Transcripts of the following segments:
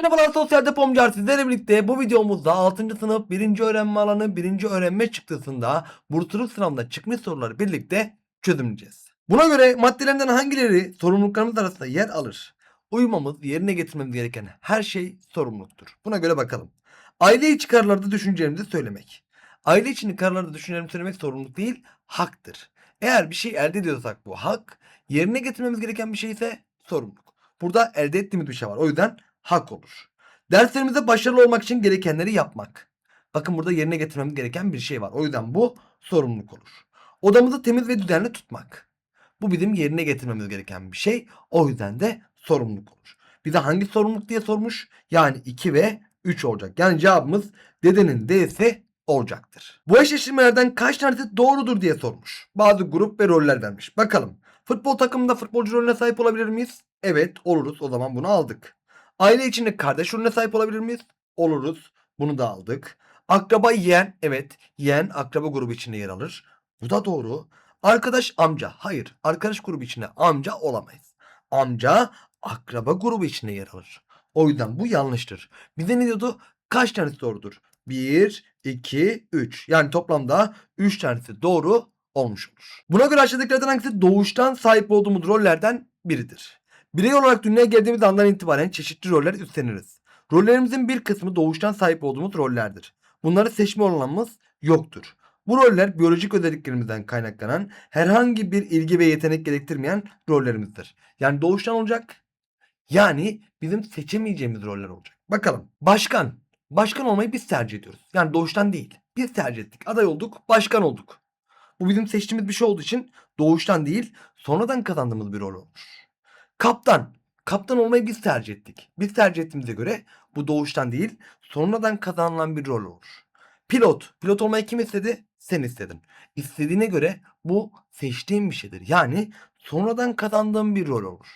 Merhabalar sosyal depomcular sizlerle birlikte bu videomuzda 6. sınıf 1. öğrenme alanı 1. öğrenme çıktısında bursluluk sınavında çıkmış soruları birlikte çözümleyeceğiz. Buna göre maddelerinden hangileri sorumluluklarımız arasında yer alır? Uymamız, yerine getirmemiz gereken her şey sorumluluktur. Buna göre bakalım. Aile içi kararlarda düşüncelerimizi söylemek. Aile içinde kararlarda düşüncelerimizi söylemek sorumluluk değil, haktır. Eğer bir şey elde ediyorsak bu hak, yerine getirmemiz gereken bir şey ise sorumluluk. Burada elde ettiğimiz bir şey var. O yüzden hak olur. Derslerimizde başarılı olmak için gerekenleri yapmak. Bakın burada yerine getirmemiz gereken bir şey var. O yüzden bu sorumluluk olur. Odamızı temiz ve düzenli tutmak. Bu bizim yerine getirmemiz gereken bir şey. O yüzden de sorumluluk olur. Bize hangi sorumluluk diye sormuş? Yani 2 ve 3 olacak. Yani cevabımız dedenin D'si olacaktır. Bu eşleştirmelerden kaç tanesi doğrudur diye sormuş. Bazı grup ve roller vermiş. Bakalım. Futbol takımında futbolcu rolüne sahip olabilir miyiz? Evet oluruz. O zaman bunu aldık. Aile içinde kardeş rolüne sahip olabilir miyiz? Oluruz. Bunu da aldık. Akraba yeğen. Evet. Yeğen akraba grubu içinde yer alır. Bu da doğru. Arkadaş amca. Hayır. Arkadaş grubu içinde amca olamayız. Amca akraba grubu içinde yer alır. O yüzden bu yanlıştır. Bize ne diyordu? Kaç tanesi doğrudur? 1, 2, 3. Yani toplamda 3 tanesi doğru olmuş olur. Buna göre aşağıdakilerden hangisi doğuştan sahip olduğumuz rollerden biridir? Birey olarak dünyaya geldiğimiz andan itibaren çeşitli roller üstleniriz. Rollerimizin bir kısmı doğuştan sahip olduğumuz rollerdir. Bunları seçme olanımız yoktur. Bu roller biyolojik özelliklerimizden kaynaklanan herhangi bir ilgi ve yetenek gerektirmeyen rollerimizdir. Yani doğuştan olacak. Yani bizim seçemeyeceğimiz roller olacak. Bakalım. Başkan. Başkan olmayı biz tercih ediyoruz. Yani doğuştan değil. Biz tercih ettik. Aday olduk. Başkan olduk. Bu bizim seçtiğimiz bir şey olduğu için doğuştan değil sonradan kazandığımız bir rol olur. Kaptan. Kaptan olmayı biz tercih ettik. Biz tercih ettiğimize göre bu doğuştan değil sonradan kazanılan bir rol olur. Pilot. Pilot olmayı kim istedi? Sen istedin. İstediğine göre bu seçtiğin bir şeydir. Yani sonradan kazandığın bir rol olur.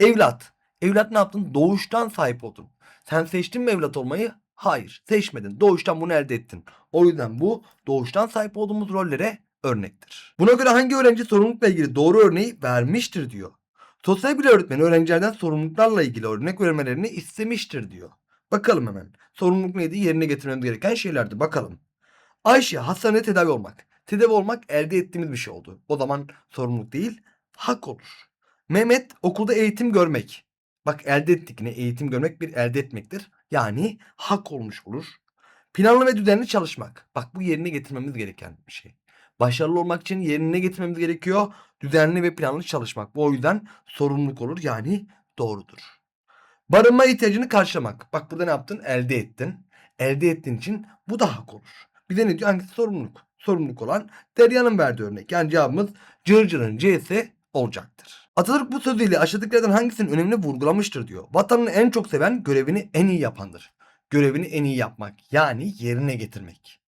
Evlat. Evlat ne yaptın? Doğuştan sahip oldun. Sen seçtin mi evlat olmayı? Hayır. Seçmedin. Doğuştan bunu elde ettin. O yüzden bu doğuştan sahip olduğumuz rollere örnektir. Buna göre hangi öğrenci sorumlulukla ilgili doğru örneği vermiştir diyor. Sosyal bilim öğretmeni öğrencilerden sorumluluklarla ilgili örnek vermelerini istemiştir diyor. Bakalım hemen. Sorumluluk neydi? Yerine getirmemiz gereken şeylerdi. Bakalım. Ayşe hastanede tedavi olmak. Tedavi olmak elde ettiğimiz bir şey oldu. O zaman sorumluluk değil, hak olur. Mehmet okulda eğitim görmek. Bak elde ettik yine eğitim görmek bir elde etmektir. Yani hak olmuş olur. Planlı ve düzenli çalışmak. Bak bu yerine getirmemiz gereken bir şey. Başarılı olmak için yerine getirmemiz gerekiyor. Düzenli ve planlı çalışmak. Bu yüzden sorumluluk olur. Yani doğrudur. Barınma ihtiyacını karşılamak. Bak burada ne yaptın? Elde ettin. Elde ettiğin için bu da hak olur. Bir de ne diyor? Hangisi sorumluluk? Sorumluluk olan Derya'nın verdiği örnek. Yani cevabımız Cırcır'ın C'si olacaktır. Atatürk bu sözüyle aşağıdakilerden hangisinin önemini vurgulamıştır diyor. Vatanını en çok seven görevini en iyi yapandır. Görevini en iyi yapmak. Yani yerine getirmek.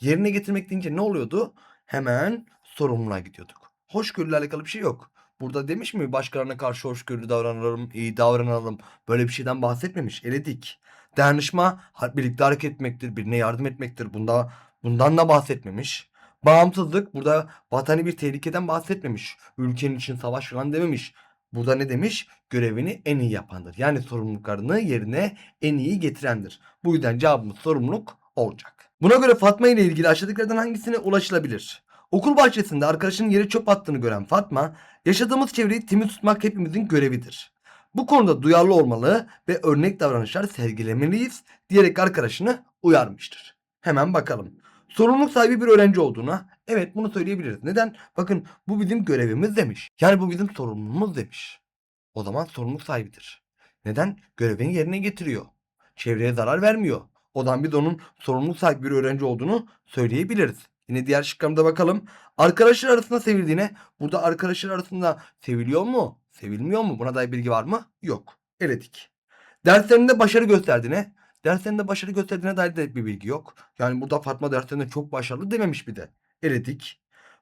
Yerine getirmek deyince ne oluyordu? Hemen sorumluluğa gidiyorduk. Hoşgörüyle alakalı bir şey yok. Burada demiş mi başkalarına karşı hoşgörülü davranalım, iyi davranalım. Böyle bir şeyden bahsetmemiş. Eledik. Dayanışma birlikte hareket etmektir, birine yardım etmektir. Bunda bundan da bahsetmemiş. Bağımsızlık burada vatani bir tehlikeden bahsetmemiş. Ülkenin için savaş falan dememiş. Burada ne demiş? Görevini en iyi yapandır. Yani sorumluluklarını yerine en iyi getirendir. Bu yüzden cevabımız sorumluluk olacak. Buna göre Fatma ile ilgili aşağıdakilerden hangisine ulaşılabilir? Okul bahçesinde arkadaşının yere çöp attığını gören Fatma, yaşadığımız çevreyi temiz tutmak hepimizin görevidir. Bu konuda duyarlı olmalı ve örnek davranışlar sergilemeliyiz diyerek arkadaşını uyarmıştır. Hemen bakalım. Sorumluluk sahibi bir öğrenci olduğuna evet bunu söyleyebiliriz. Neden? Bakın bu bizim görevimiz demiş. Yani bu bizim sorumluluğumuz demiş. O zaman sorumluluk sahibidir. Neden? Görevini yerine getiriyor. Çevreye zarar vermiyor. O zaman biz onun sorumluluk sahibi bir öğrenci olduğunu söyleyebiliriz. Yine diğer şıklarımıza bakalım. Arkadaşlar arasında sevildiğine burada arkadaşlar arasında seviliyor mu? Sevilmiyor mu? Buna dair bilgi var mı? Yok. Eledik. Derslerinde başarı gösterdiğine derslerinde başarı gösterdiğine dair de bir bilgi yok. Yani burada Fatma derslerinde çok başarılı dememiş bir de. Eledik.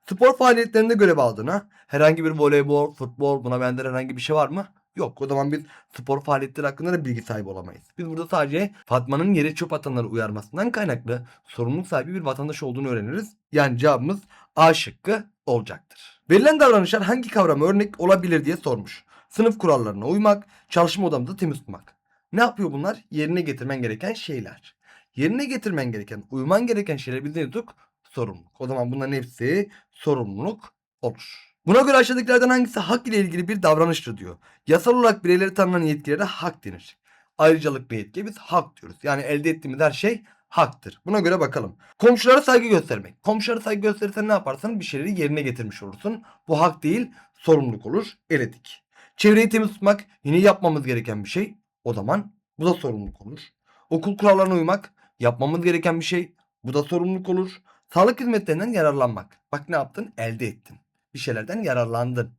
Spor faaliyetlerinde görev aldığına herhangi bir voleybol, futbol buna benzer herhangi bir şey var mı? Yok. O zaman biz spor faaliyetleri hakkında da bilgi sahibi olamayız. Biz burada sadece Fatma'nın yere çöp atanları uyarmasından kaynaklı sorumluluk sahibi bir vatandaş olduğunu öğreniriz. Yani cevabımız A şıkkı olacaktır. Verilen davranışlar hangi kavrama örnek olabilir diye sormuş. Sınıf kurallarına uymak, çalışma odamızı temiz tutmak. Ne yapıyor bunlar? Yerine getirmen gereken şeyler. Yerine getirmen gereken, uyman gereken şeyler biz ne diyorduk? Sorumluluk. O zaman bunların hepsi sorumluluk olur. Buna göre aşağıdakilerden hangisi hak ile ilgili bir davranıştır diyor. Yasal olarak bireylere tanınan yetkilere hak denir. Ayrıcalık bir yetkiye biz hak diyoruz. Yani elde ettiğimiz her şey haktır. Buna göre bakalım. Komşulara saygı göstermek. Komşulara saygı gösterirsen ne yaparsın? Bir şeyleri yerine getirmiş olursun. Bu hak değil, sorumluluk olur. Eledik. Çevreyi temiz tutmak yine yapmamız gereken bir şey. O zaman bu da sorumluluk olur. Okul kurallarına uymak yapmamız gereken bir şey. Bu da sorumluluk olur. Sağlık hizmetlerinden yararlanmak. Bak ne yaptın? Elde ettin. Bir şeylerden yararlandın.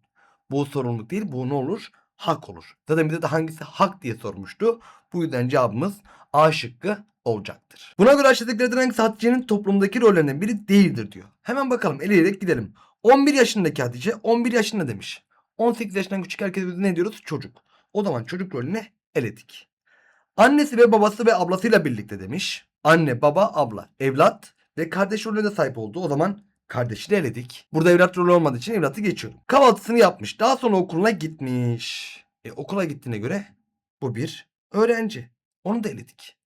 Bu sorumluluk değil, bu ne olur? Hak olur. Zaten bize de hangisi hak diye sormuştu. Bu yüzden cevabımız A şıkkı olacaktır. Buna göre aşağıdakilerden hangisi Hatice'nin toplumdaki rollerinden biri değildir diyor. Hemen bakalım eleyerek gidelim. 11 yaşındaki Hatice 11 yaşında demiş. 18 yaşından küçük herkes biz ne diyoruz? Çocuk. O zaman çocuk rolüne eledik. Annesi ve babası ve ablasıyla birlikte demiş. Anne, baba, abla, evlat ve kardeş rolüne de sahip oldu. O zaman kardeşi de eledik. Burada evlat rolü olmadığı için evlatı geçiyorum. Kahvaltısını yapmış. Daha sonra okuluna gitmiş. E, okula gittiğine göre bu bir öğrenci. Onu da eledik.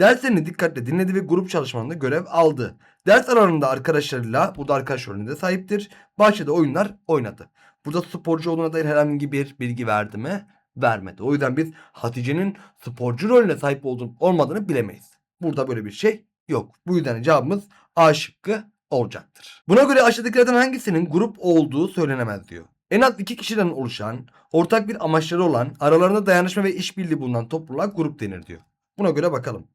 Derslerini dikkatle dinledi ve grup çalışmalarında görev aldı. Ders aralarında arkadaşlarıyla burada arkadaş rolüne de sahiptir. Bahçede oyunlar oynadı. Burada sporcu olduğuna dair herhangi bir bilgi verdi mi? Vermedi. O yüzden biz Hatice'nin sporcu rolüne sahip olduğunu, olmadığını bilemeyiz. Burada böyle bir şey yok. Bu yüzden cevabımız A şıkkı olacaktır. Buna göre aşağıdakilerden hangisinin grup olduğu söylenemez diyor. En az iki kişiden oluşan, ortak bir amaçları olan, aralarında dayanışma ve işbirliği bulunan topluluğa grup denir diyor. Buna göre bakalım.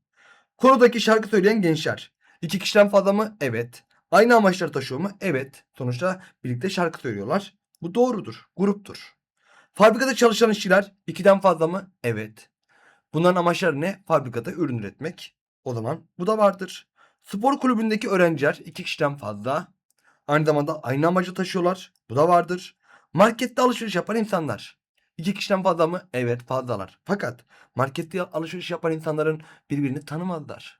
Korodaki şarkı söyleyen gençler. İki kişiden fazla mı? Evet. Aynı amaçları taşıyor mu? Evet. Sonuçta birlikte şarkı söylüyorlar. Bu doğrudur. Gruptur. Fabrikada çalışan işçiler ikiden fazla mı? Evet. Bunların amaçları ne? Fabrikada ürün üretmek. O zaman bu da vardır. Spor kulübündeki öğrenciler iki kişiden fazla. Aynı zamanda aynı amacı taşıyorlar. Bu da vardır. Markette alışveriş yapan insanlar. İki kişiden fazla mı? Evet fazlalar. Fakat markette alışveriş yapan insanların birbirini tanımazlar.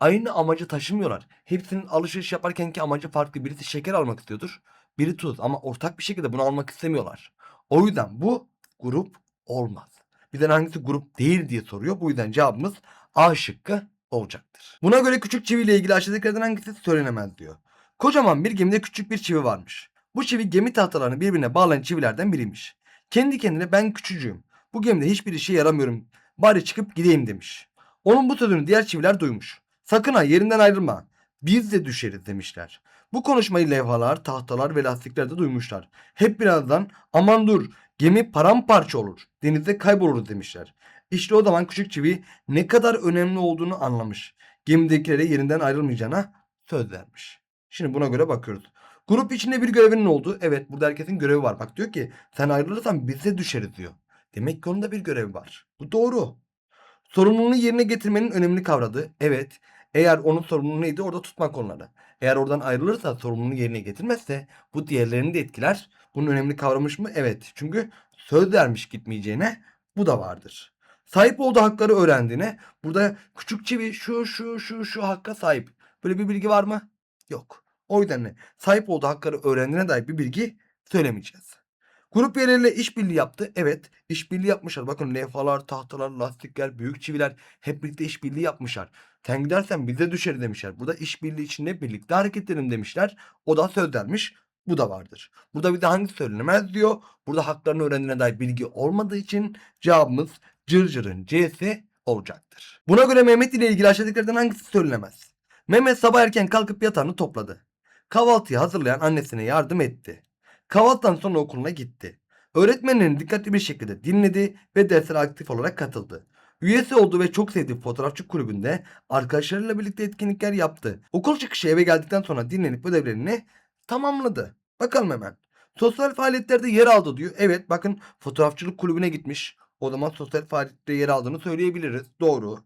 Aynı amacı taşımıyorlar. Hepsinin alışveriş yaparkenki amacı farklı. Birisi şeker almak istiyordur. Biri tuz ama ortak bir şekilde bunu almak istemiyorlar. O yüzden bu grup olmaz. Bizden hangisi grup değil diye soruyor. Bu yüzden cevabımız A şıkkı olacaktır. Buna göre küçük çivi ile ilgili aşağıdakilerden hangisi söylenemez diyor. Kocaman bir gemide küçük bir çivi varmış. Bu çivi gemi tahtalarını birbirine bağlayan çivilerden biriymiş. Kendi kendine ben küçücüğüm. Bu gemide hiçbir işe yaramıyorum. Bari çıkıp gideyim demiş. Onun bu sözünü diğer çiviler duymuş. Sakın ha yerinden ayrılma. Biz de düşeriz demişler. Bu konuşmayı levhalar, tahtalar ve lastikler de duymuşlar. Hep birazdan aman dur gemi paramparça olur. Denizde kaybolur demişler. İşte o zaman küçük çivi ne kadar önemli olduğunu anlamış. Gemidekilere yerinden ayrılmayacağına söz vermiş. Şimdi buna göre bakıyoruz. Grup içinde bir görevinin olduğu. Evet burada herkesin görevi var. Bak diyor ki sen ayrılırsan biz de düşeriz diyor. Demek ki onun da bir görevi var. Bu doğru. Sorumluluğunu yerine getirmenin önemli kavradığı. Evet. Eğer onun sorumluluğu neydi orada tutmak onları. Eğer oradan ayrılırsa sorumluluğunu yerine getirmezse bu diğerlerini de etkiler. Bunun önemli kavramış mı? Evet. Çünkü söz vermiş gitmeyeceğine bu da vardır. Sahip olduğu hakları öğrendiğine burada küçük çivi şu şu şu şu hakka sahip. Böyle bir bilgi var mı? Yok. O yüzden ne? Sahip olduğu hakları öğrendiğine dair bir bilgi söylemeyeceğiz. Grup üyeleriyle işbirliği yaptı. Evet, işbirliği yapmışlar. Bakın levhalar, tahtalar, lastikler, büyük çiviler hep birlikte işbirliği yapmışlar. Sen gidersen bize düşer demişler. Burada işbirliği içinde birlikte hareket edelim demişler. O da söz. Bu da vardır. Burada bir de hangisi söylenemez diyor. Burada haklarını öğrendiğine dair bilgi olmadığı için cevabımız cırcırın C'si olacaktır. Buna göre Mehmet ile ilgili aşağıdakilerden hangisi söylenemez? Mehmet sabah erken kalkıp yatağını topladı. Kahvaltıyı hazırlayan annesine yardım etti. Kahvaltıdan sonra okuluna gitti. Öğretmenlerini dikkatli bir şekilde dinledi ve derslere aktif olarak katıldı. Üyesi olduğu ve çok sevdiği fotoğrafçı kulübünde arkadaşlarıyla birlikte etkinlikler yaptı. Okul çıkışı eve geldikten sonra dinlenip ödevlerini tamamladı. Bakalım hemen. Sosyal faaliyetlerde yer aldı diyor. Evet bakın fotoğrafçılık kulübüne gitmiş. O zaman sosyal faaliyette yer aldığını söyleyebiliriz. Doğru.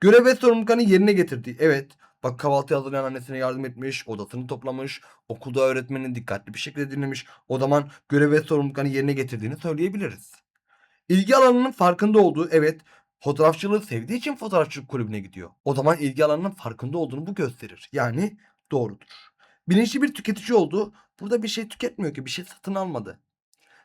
Görev ve sorumluluklarını yerine getirdi. Evet. Bak kahvaltı hazırlayan annesine yardım etmiş, odasını toplamış, okulda öğretmenini dikkatli bir şekilde dinlemiş. O zaman görev ve sorumluluklarını yerine getirdiğini söyleyebiliriz. İlgi alanının farkında olduğu, evet, fotoğrafçılığı sevdiği için fotoğrafçılık kulübüne gidiyor. O zaman ilgi alanının farkında olduğunu bu gösterir. Yani doğrudur. Bilinçli bir tüketici olduğu, burada bir şey tüketmiyor ki, bir şey satın almadı.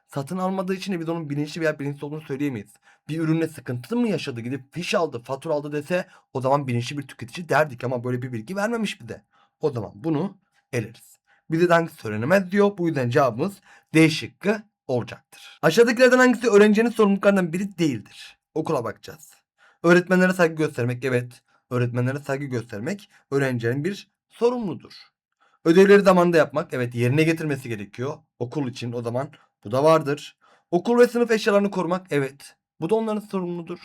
Satın almadığı için de biz onun bilinçli veya bilinçsiz olduğunu söyleyemeyiz. Bir ürünle sıkıntı mı yaşadı gidip fiş aldı fatura aldı dese o zaman bilinçli bir tüketici derdik ama böyle bir bilgi vermemiş bize. O zaman bunu eleriz. Bize hangisi söylenemez diyor. Bu yüzden cevabımız D şıkkı olacaktır. Aşağıdakilerden hangisi öğrencinin sorumluluklarından biri değildir? Okula bakacağız. Öğretmenlere saygı göstermek evet. Öğretmenlere saygı göstermek öğrencinin bir sorumludur. Ödevleri zamanında yapmak evet yerine getirmesi gerekiyor. Okul için o zaman bu da vardır. Okul ve sınıf eşyalarını korumak evet. Bu da onların sorumludur.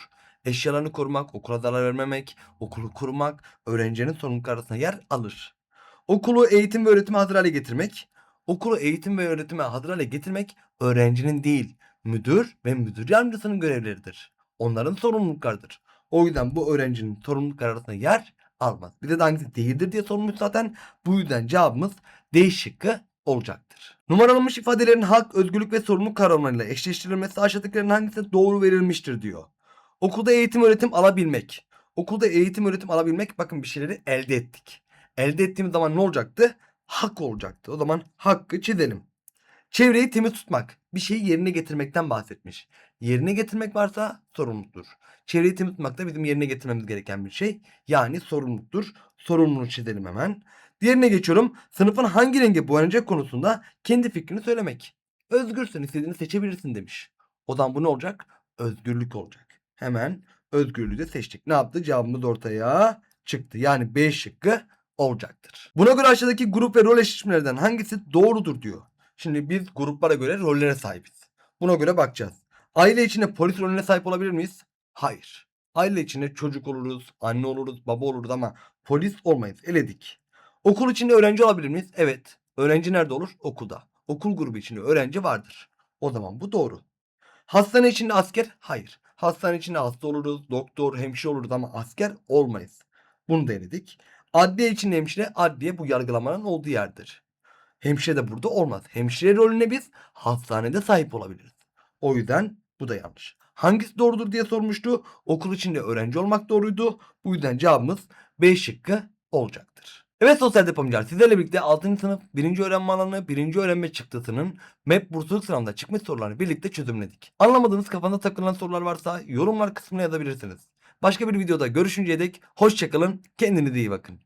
Eşyalarını korumak, okula zarar vermemek, okulu korumak öğrencinin sorumlulukları arasında yer alır. Okulu eğitim ve öğretime hazır hale getirmek. Okulu eğitim ve öğretime hazır hale getirmek öğrencinin değil, müdür ve müdür yardımcısının görevleridir. Onların sorumluluklarıdır. O yüzden bu öğrencinin sorumlulukları arasında yer almaz. Bir de hangisi değildir diye sorulmuş zaten. Bu yüzden cevabımız D şıkkı olacaktır. Numaralanmış ifadelerin hak, özgürlük ve sorumluluk kavramlarıyla eşleştirilmesi aşağıdakilerin hangisi doğru verilmiştir diyor. Okulda eğitim öğretim alabilmek. Okulda eğitim öğretim alabilmek bakın bir şeyleri elde ettik. Elde ettiğimiz zaman ne olacaktı? Hak olacaktı. O zaman hakkı çizelim. Çevreyi temiz tutmak. Bir şeyi yerine getirmekten bahsetmiş. Yerine getirmek varsa sorumluluktur. Çevreyi temiz tutmak da bizim yerine getirmemiz gereken bir şey. Yani sorumluluktur. Sorumluluğu çizelim hemen. Diğerine geçiyorum. Sınıfın hangi rengi boyanacak konusunda kendi fikrini söylemek. Özgürsün istediğini seçebilirsin demiş. O zaman bu ne olacak? Özgürlük olacak. Hemen özgürlüğü de seçtik. Ne yaptı? Cevabımız ortaya çıktı. Yani B şıkkı olacaktır. Buna göre aşağıdaki grup ve rol eşleşmelerinden hangisi doğrudur diyor. Şimdi biz gruplara göre rollere sahibiz. Buna göre bakacağız. Aile içinde polis rolüne sahip olabilir miyiz? Hayır. Aile içinde çocuk oluruz, anne oluruz, baba oluruz ama polis olmayız. Eledik. Okul içinde öğrenci olabilir miyiz? Evet. Öğrenci nerede olur? Okulda. Okul grubu içinde öğrenci vardır. O zaman bu doğru. Hastane içinde asker? Hayır. Hastane içinde hasta oluruz, doktor, hemşire oluruz ama asker olmayız. Bunu da eledik. Adliye içinde hemşire, adliye bu yargılamanın olduğu yerdir. Hemşire de burada olmaz. Hemşire rolüne biz hastanede sahip olabiliriz. O yüzden bu da yanlış. Hangisi doğrudur diye sormuştu. Okul içinde öğrenci olmak doğruydu. Bu yüzden cevabımız B şıkkı olacaktır. Evet sosyal depomcular sizlerle birlikte 6. sınıf 1. öğrenme alanı 1. öğrenme çıktısının MEP bursluluk sınavında çıkmış sorularını birlikte çözümledik. Anlamadığınız kafanda takılan sorular varsa yorumlar kısmına yazabilirsiniz. Başka bir videoda görüşünceye dek hoşçakalın kendinize iyi bakın.